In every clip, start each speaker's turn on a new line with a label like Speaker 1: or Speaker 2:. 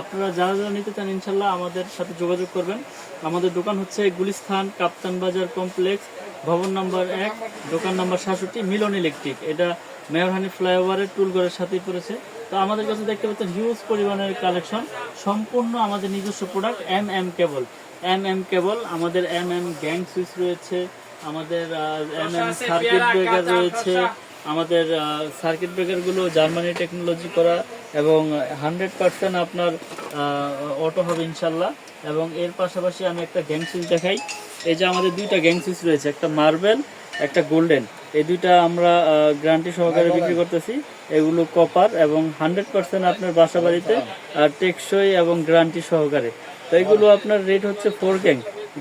Speaker 1: আপনারা যারা যারা নিতে চান ইনশাল্লাহ আমাদের সাথে যোগাযোগ করবেন। আমাদের দোকান হচ্ছে গুলিস্থান কাপ্তান বাজার কমপ্লেক্স ভবন নাম্বার এক দোকান নাম্বার সাতষট্টি মিলন ইলেকট্রিক। এটা মেয়রহানি ফ্লাইওভারের টুলঘরের সাথেই পড়েছে। তো আমাদের কাছে দেখতে পাচ্ছেন হিউজ পরিমাণের কালেকশন সম্পূর্ণ আমাদের নিজস্ব product M M cable M M cable আমাদের এম এম গ্যাং সুইচ রয়েছে আমাদের এম এম সার্কিট ব্রেকার রয়েছে আমাদের সার্কিট ব্রেকারগুলো জার্মানি টেকনোলজি করা। এবং হান্ড্রেড পার্সেন্ট আপনার অটো হবে ইনশাল্লাহ। এবং এর পাশাপাশি আমি একটা গ্যাং সুইচ দেখাই। এই যে আমাদের দুইটা গ্যাং সুইচ রয়েছে একটা মার্বেল একটা গোল্ডেন এই দুইটা আমরা গ্যারান্টি সহকারে বিক্রি করতেছি। এগুলো কপার এবং হান্ড্রেড পার্সেন্ট আপনার বাসা বাড়িতে টেকসই এবং গ্যারান্টি সহকারে। তো এগুলো আপনার রেট হচ্ছে ফোর গ্যাং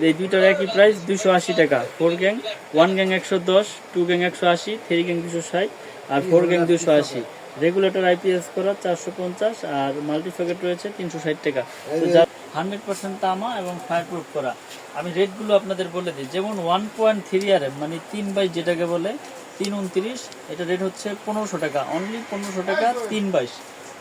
Speaker 1: এই দুইটার একই প্রাইস দুশো আশি টাকা। ফোর গ্যাং ওয়ান গ্যাং একশো দশ টু গ্যাং একশো আশি থ্রি গ্যাং দুশো ষাট। আর ফোর গ্যাং দুশো আশি। রেগুলেটর আইপিএস করা চারশো পঞ্চাশ আর মাল্টিফ্যাকেট রয়েছে তিনশো ষাট টাকা। তো যা হান্ড্রেড পার্সেন্ট তামা এবং ফায়ার প্রুফ করা। আমি রেটগুলো আপনাদের বলে দিই। যেমন one point three R M মানে তিন বাই যেটাকে বলে তিন উনত্রিশ এটা রেট হচ্ছে পনেরোশো টাকা। অনলি পনেরোশো টাকা তিন বাইশ।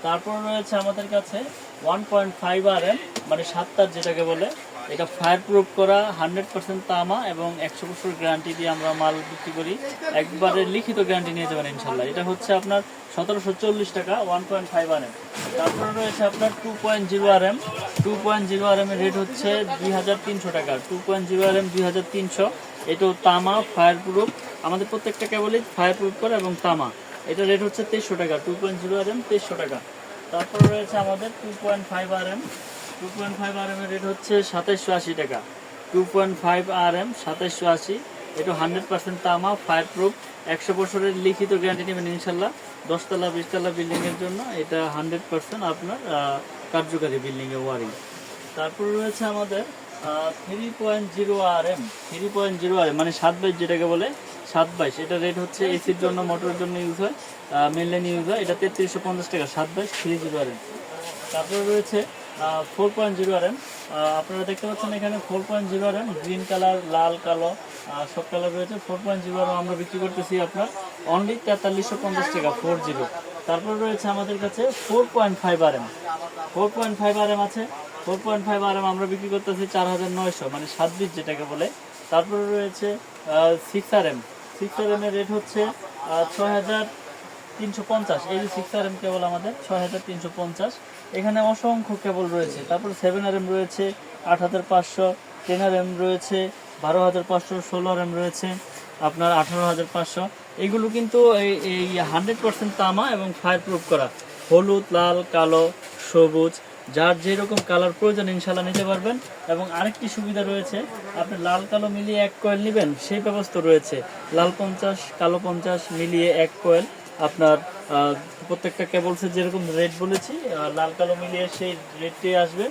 Speaker 1: তারপর রয়েছে আমাদের কাছে one point five R M মানে সাতটার যেটাকে বলে এটা ফায়ার প্রুফ করা হান্ড্রেড পার্সেন্ট তামা এবং একশো বছর গ্যারান্টি দিয়ে আমরা মাল বিক্রি করি। একবারে লিখিত গ্যারান্টি নিয়ে যাবেন ইনশাল্লাহ। এটা হচ্ছে আপনার সতেরোশো চল্লিশ টাকা one point five R M তারপরে রয়েছে আপনার two point zero R M two point zero R M এর রেট হচ্ছে দুই হাজার তিনশো টাকা। Two point zero R M দুই হাজার তিনশো। এটাও তামা ফায়ার প্রুফ আমাদের প্রত্যেকটা কেবলই ফায়ার প্রুফ করা এবং তামা। এটা রেট হচ্ছে তেইশশো টাকা। Two point zero R M তেইশশো টাকা। তারপরে রয়েছে আমাদের two point five R M two point five R rate হচ্ছে সাতাইশশো আশি টাকা। Two point five R M সাতাইশশো আশি, এটা হান্ড্রেড পার্সেন্ট তামা ফায়ার প্রুফ একশো বছরের লিখিত গ্যারান্টি নেবেন ইনশাল্লাহ। দশতলা, বিশতলা বিল্ডিংয়ের জন্য এটা হান্ড্রেড পার্সেন্ট আপনার কার্যকারী বিল্ডিংয়ে ওয়ারিং তারপর রয়েছে আমাদের three point zero R M three point zero R M মানে সাত বাইশ যেটাকে বলে, সাত বাইশ। এটা রেট হচ্ছে এসির জন্য মোটরের জন্য ইউজ হয় মেনলেন ইউজ হয়, এটা তেত্রিশশো পঞ্চাশ টাকা, সাত বাইশ থ্রি জিরো আর এম তারপরে রয়েছে four point zero R M. আপনারা দেখতে পাচ্ছেন এখানে four point zero R M, green colour, লাল, কালো সব কালার রয়েছে। ফোর পয়েন্ট জিরো আর আমরা বিক্রি করতেছি আপনার অনলি তেতাল্লিশশো পঞ্চাশ টাকা ফোর জিরো তারপর রয়েছে আমাদের কাছে four point five R M. Four point five R M আছে। Four point five R M আমরা বিক্রি করতেছি চার হাজার নয়শো মানে সাত বিশ যেটাকে বলে। তারপরে রয়েছে six R M six R M এর রেট হচ্ছে ছয় হাজার তিনশো পঞ্চাশ, এই যে সিক্স আর এম কেবল আমাদের, ছয় হাজার তিনশো পঞ্চাশ। এখানে অসংখ্য কেবল রয়েছে। তারপর সেভেন আর এম রয়েছে, আট হাজার পাঁচশো টেন আর এম রয়েছে, বারো হাজার পাঁচশো, ষোলো আর এম রয়েছে, আপনার আঠারো হাজার পাঁচশো। এগুলো কিন্তু এই হান্ড্রেড পার্সেন্ট তামা এবং ফায়ার প্রুফ করা। হলুদ, লাল, কালো, সবুজ, যার যেরকম কালার প্রয়োজন ইনশাল্লাহ নিতে পারবেন। এবং আরেকটি সুবিধা রয়েছে, আপনি লাল, কালো মিলিয়ে এক কয়েল নেবেন, সেই ব্যবস্থা রয়েছে। লাল পঞ্চাশ, কালো পঞ্চাশ মিলিয়ে এক কয়েল আপনার প্রত্যেকটা কেবলসের যেরকম রেট বলেছি লাল কালো মিলিয়ে সেই রেটটি আসবে।